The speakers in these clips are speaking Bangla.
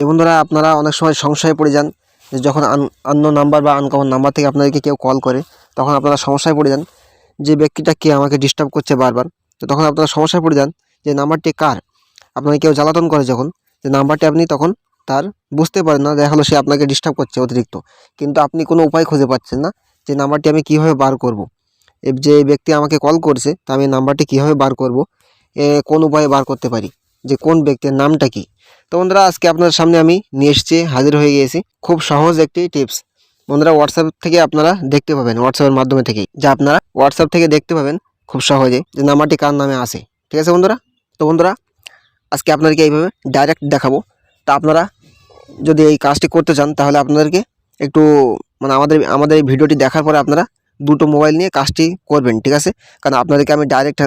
বন্ধুরা, আপনারা অনেক সময় সংশয়ে পড়ে যান যে যখন অন্য নাম্বার বা আনকমন নাম্বার থেকে আপনাদেরকে কেউ কল করে, তখন আপনারা সমস্যায় পড়ে যান যে ব্যক্তিটা কে আমাকে ডিস্টার্ব করছে বারবার। তো তখন আপনারা সমস্যায় পড়ে যান যে নাম্বারটি কার? আপনাকে কেউ জ্বালাতন করে যখন, যে নাম্বারটি আপনি তখন তার বুঝতে পারেন না, দেখা হলো সে আপনাকে ডিস্টার্ব করছে অতিরিক্ত। কিন্তু আপনি কোনো উপায় খুঁজে পাচ্ছেন না যে নাম্বারটি আমি কীভাবে বার করব। যে ব্যক্তি আমাকে কল করছে, তা আমি নাম্বারটি কীভাবে বার করব? এ কোন উপায়ে বার করতে পারি? যে কোন ব্যক্তির নামটা কি? তো বন্ধুরা, আজকে আপনার সামনে আমি নিয়ে এসেছি, হাজির হয়ে গিয়েছি খুব সহজ একটি টিপস। বন্ধুরা হোয়াটসঅ্যাপ থেকে আপনারা দেখতে পাবেন হোয়াটসঅ্যাপের মাধ্যমে থেকেই। যা আপনারা হোয়াটসঅ্যাপ থেকে দেখতে পাবেন খুব সহজে যে নাম্বারটি কার নামে আসে। ঠিক আছে বন্ধুরা? তো বন্ধুরা, আজকে আপনাদেরকে এইভাবে ডাইরেক্ট দেখাবো। তা আপনারা যদি এই কাজটি করতে চান, তাহলে আপনাদেরকে একটু মানে আমাদের আমাদের এই ভিডিওটি দেখার পরে আপনারা দুটো মোবাইল নিয়ে কাজটি করবেন, ঠিক আছে? কারণ আপনাদেরকে আমি ডাইরেক্ট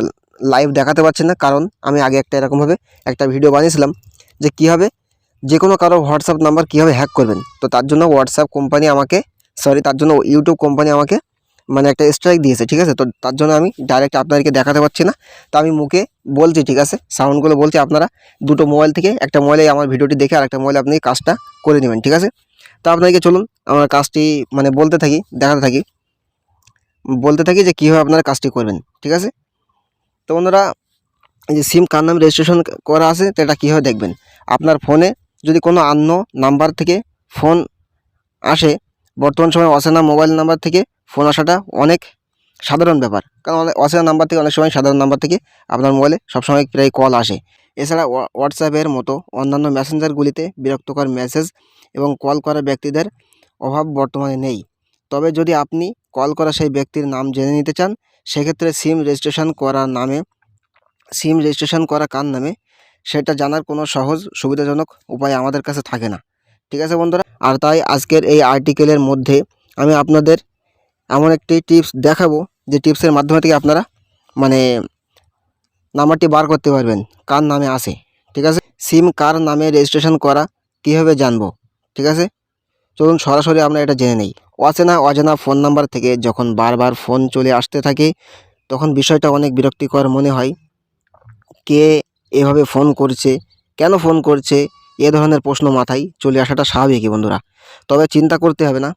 লাইভ দেখাতে পারছি না, কারণ আমি আগে একটা এরকমভাবে একটা ভিডিও বানিয়েছিলাম। যে কীভাবে যে কোনো কারও হোয়াটসঅ্যাপ নাম্বার কীভাবে হ্যাক করবেন? তো তার জন্য হোয়াটসঅ্যাপ কোম্পানি আমাকে সরি তার জন্য ইউটিউব কোম্পানি আমাকে মানে একটা স্ট্রাইক দিয়েছে, ঠিক আছে? তো তার জন্য আমি ডাইরেক্ট আপনাদেরকে দেখাতে পারছি না। তো আমি মুখে বলছি, ঠিক আছে? সাউন্ডগুলো বলছি আপনারা। দুটো মোবাইল থেকে, একটা মোবাইলে আমার ভিডিওটি দেখে আর একটা মোবাইলে আপনি কাজটা করে নেবেন, ঠিক আছে? তো আপনাদেরকে চলুন, আমার কাজটি মানে বলতে থাকি, দেখাতে থাকি। বলতে থাকি যে কীভাবে আপনারা কাজটি করবেন, ঠিক আছে? তো ওনারা যে সিম কার নামে রেজিস্ট্রেশন করা আছে, তো এটা কীভাবে দেখবেন? আপনার ফোনে যদি কোনো অন্য নাম্বার থেকে ফোন আসে, বর্তমান সময় অচেনা মোবাইল নাম্বার থেকে ফোন আসাটা অনেক সাধারণ ব্যাপার। কারণ অনেক অচেনা নাম্বার থেকে অনেক সময় সাধারণ নাম্বার থেকে আপনার মোবাইলে সবসময় প্রায় কল আসে। এছাড়া হোয়া- হোয়াটসঅ্যাপের মতো অন্যান্য মেসেঞ্জারগুলিতে বিরক্তকর মেসেজ এবং কল করা ব্যক্তিদের অভাব বর্তমানে নেই। তবে যদি আপনি কল করা সেই ব্যক্তির নাম জেনে নিতে চান, সেক্ষেত্রে সিম রেজিস্ট্রেশন করা নামে সিম রেজিস্ট্রেশন করা কার নামে সেটা জানার কোনো সহজ সুবিধাজনক উপায় আমাদের কাছে থাকে না। ঠিক আছে বন্ধুরা? আর তাই আজকের এই আর্টিকেলের মধ্যে আমি আপনাদের এমন একটি টিপস দেখাবো, যে টিপসের মাধ্যমে থেকে আপনারা মানে নাম্বারটি বার করতে পারবেন, কার নামে আসে ঠিক আছে? সিম কার নামে রেজিস্ট্রেশন করা, কীভাবে জানব? ঠিক আছে? চলুন সরাসরি আমরা এটা জেনে নেই। অচেনা অজানা ফোন নাম্বার থেকে যখন বারবার ফোন চলে আসতে থাকে, তখন বিষয়টা অনেক বিরক্তিকর মনে হয়। কে এভাবে ফোন করছে, কেন ফোন করছে, এ ধরনের প্রশ্ন মাথায় চলে আসাটা স্বাভাবিকই বন্ধুরা। তবে চিন্তা করতে হবে না।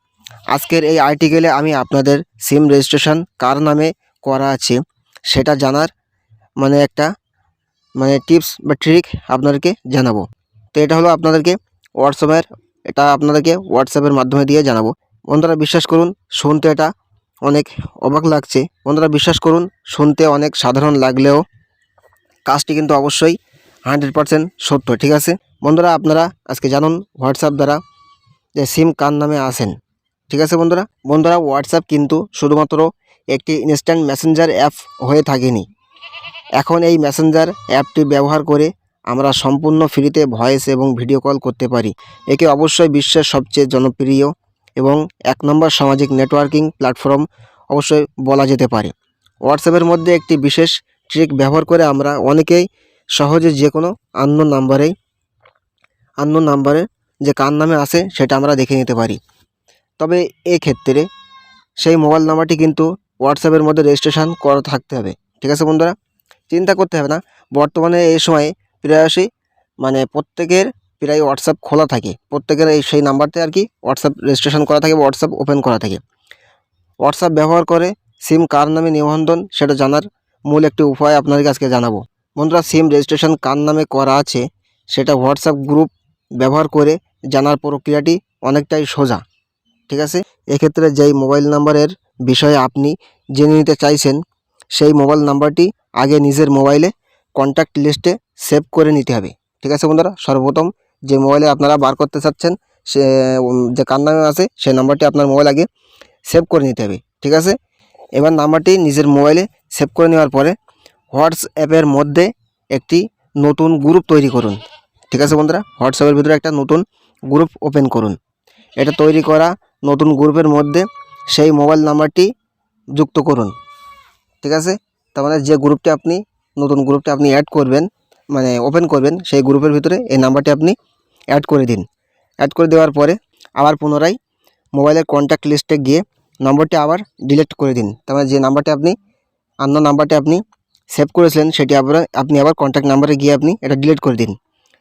আজকের এই আর্টিকেলে আমি আপনাদের সিম রেজিস্ট্রেশন কার নামে করা আছে সেটা জানার মানে একটা মানে টিপস বা ট্রিক আপনাদেরকে জানাব। তো এটা হলো আপনাদেরকে হোয়াটসঅ্যাপের এটা আপনাদেরকে হোয়াটসঅ্যাপের মাধ্যমে দিয়ে জানাব। বন্ধুরা বিশ্বাস করুন, শুনতে এটা অনেক অবাক লাগছে। বন্ধুরা বিশ্বাস করুন, শুনতে অনেক সাধারণ লাগলেও কাজটি কিন্তু অবশ্যই হান্ড্রেড পারসেন্ট সত্য, ঠিক আছে? বন্ধুরা, আপনারা আজকে জানুন হোয়াটসঅ্যাপ দ্বারা যে সিম কার নামে আসেন ঠিক আছে বন্ধুরা? বন্ধুরা হোয়াটসঅ্যাপ কিন্তু শুধুমাত্র একটি ইনস্ট্যান্ট মেসেঞ্জার অ্যাপ হয়ে থাকেনি। এখন এই মেসেঞ্জার অ্যাপটি ব্যবহার করে আমরা সম্পূর্ণ ফ্রিতে ভয়েস এবং ভিডিও কল করতে পারি। একে অবশ্যই বিশ্বের সবচেয়ে জনপ্রিয় এবং এক নম্বর সামাজিক নেটওয়ার্কিং প্ল্যাটফর্ম অবশ্যই বলা যেতে পারে। হোয়াটসঅ্যাপের মধ্যে একটি বিশেষ ট্রিক ব্যবহার করে আমরা অনেকেই সহজে যে কোনো আন্ন নাম্বারেই আন্ন নাম্বারে যে কার নামে আসে সেটা আমরা দেখে নিতে পারি। তবে এক্ষেত্রে সেই মোবাইল নাম্বারটি কিন্তু হোয়াটসঅ্যাপের মধ্যে রেজিস্ট্রেশন করা থাকতে হবে। ঠিক আছে বন্ধুরা? চিন্তা করতে হবে না। বর্তমানে এই সময়ে প্রায়শই মানে প্রত্যেকের প্রায় হোয়াটসঅ্যাপ খোলা থাকে। প্রত্যেকের এই সেই নাম্বারতে আর কি হোয়াটসঅ্যাপ রেজিস্ট্রেশন করা থাকে হোয়াটসঅ্যাপ ওপেন করা থাকে। হোয়াটসঅ্যাপ ব্যবহার করে সিম কার নামে নিবন্ধন সেটা জানার মূল একটি উপায় আপনাদেরকে আজকে জানাব। বন্ধুরা সিম রেজিস্ট্রেশন কার নামে করা আছে, সেটা হোয়াটসঅ্যাপ গ্রুপ ব্যবহার করে জানার প্রক্রিয়াটি অনেকটাই সোজা, ঠিক আছে? এক্ষেত্রে যেই মোবাইল নাম্বারের বিষয়ে আপনি জেনে নিতে চাইছেন, সেই মোবাইল নাম্বারটি আগে নিজের মোবাইলে কন্ট্যাক্ট লিস্টে সেভ করে নিতে হবে, ঠিক আছে বন্ধুরা? সর্বপ্রথম যে মোবাইলে আপনারা বার করতে চাচ্ছেন, সে যে কার নামে আছে, সেই নাম্বারটি আপনার মোবাইল আগে সেভ করে নিতে হবে, ঠিক আছে? এবার নাম্বারটি নিজের মোবাইলে সেভ করে নেওয়ার পরে হোয়াটসঅ্যাপের মধ্যে একটি নতুন গ্রুপ তৈরি করুন। ঠিক আছে বন্ধুরা? হোয়াটসঅ্যাপের ভিতরে একটা নতুন গ্রুপ ওপেন করুন। এটা তৈরি করা নতুন গ্রুপের মধ্যে সেই মোবাইল নাম্বারটি যুক্ত করুন। ঠিক আছে? তার মানে যে গ্রুপটি আপনি, নতুন গ্রুপটি আপনি অ্যাড করবেন মানে ওপেন করবেন, সেই গ্রুপের ভিতরে এই নাম্বারটি আপনি অ্যাড করে দিন। অ্যাড করে দেওয়ার পরে আবার পুনরায় মোবাইলের কন্ট্যাক্ট লিস্টে গিয়ে নম্বরটি আবার ডিলিট করে দিন। তার যে নাম্বারটি আপনি, অন্য নাম্বারটি আপনি সেভ করেছিলেন, সেটি আবার, আপনি আবার কন্ট্যাক্ট নাম্বারে গিয়ে আপনি এটা ডিলিট করে দিন।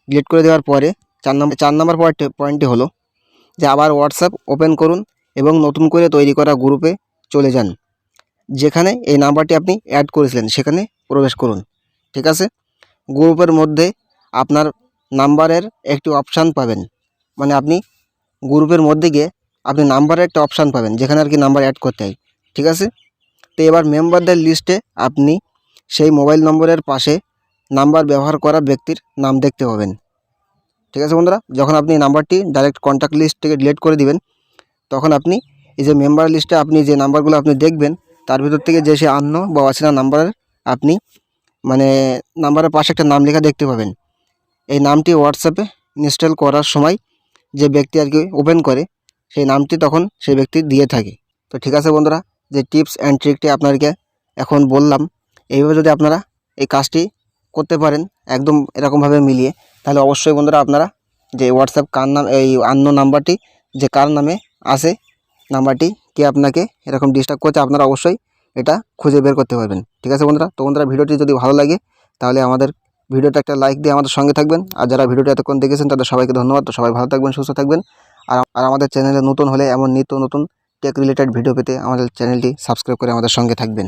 ডিলিট করে দেওয়ার পরে চার নম্বর চার নম্বর পয়েন্টটি পয়েন্টটি হলো যে আবার হোয়াটসঅ্যাপ ওপেন করুন এবং নতুন করে তৈরি করা গ্রুপে চলে যান। যেখানে এই নাম্বারটি আপনি অ্যাড করেছিলেন, সেখানে প্রবেশ করুন। ঠিক আছে? গ্রুপের মধ্যে আপনার নাম্বারের একটি অপশান পাবেন। মানে আপনি গ্রুপের মধ্যে গিয়ে আপনি নাম্বারের একটা অপশান পাবেন, যেখানে আর কি নাম্বার অ্যাড করতে হয়, ঠিক আছে? তো এবার মেম্বারদের লিস্টে আপনি সেই মোবাইল নম্বরের পাশে নাম্বার ব্যবহার করা ব্যক্তির নাম দেখতে পাবেন, ঠিক আছে বন্ধুরা? যখন আপনি নাম্বারটি ডাইরেক্ট কন্ট্যাক্ট লিস্ট থেকে ডিলিট করে দিবেন, তখন আপনি এই যে মেম্বার লিস্টে আপনি যে নাম্বারগুলো আপনি দেখবেন, তার ভিতর থেকে যে সে আন্ন বা অচেনা নাম্বারের আপনি মানে নাম্বারের পাশে একটা নাম লেখা দেখতে পাবেন। এই নামটি হোয়াটসঅ্যাপে ইনস্টল করার সময় যে ব্যক্তি আর কি ওপেন করে সেই নামটি তখন সেই ব্যক্তি দিয়ে থাকে। তো ঠিক আছে বন্ধুরা, যে টিপস অ্যান্ড ট্রিকটি আপনাদেরকে এখন বললাম, এইভাবে যদি আপনারা এই কাজটি করতে পারেন একদম এরকমভাবে মিলিয়ে, তাহলে অবশ্যই বন্ধুরা আপনারা যে হোয়াটসঅ্যাপ কার নাম, এই আন্ন নাম্বারটি, যে কার নামে আছে, নাম্বারটি কে আপনাকে এরকম ডিস্টার্ব করছে, আপনারা অবশ্যই এটা খুঁজে বের করতে পারবেন। ঠিক আছে বন্ধুরা, তো বন্ধুরা ভিডিওটি যদি ভালো লাগে, তাহলে আমাদের ভিডিওটা একটা লাইক দিয়ে আমাদের সঙ্গে থাকবেন। আর যারা ভিডিওটি এতক্ষণ দেখেছেন, তাদের সবাইকে ধন্যবাদ। তো সবাই ভালো থাকবেন, সুস্থ থাকবেন। আর আমাদের চ্যানেলে নতুন হলে এমন নিত্য নতুন টেক রিলেটেড ভিডিও পেতে আমাদের চ্যানেলটি সাবস্ক্রাইব করে আমাদের সঙ্গে থাকবেন।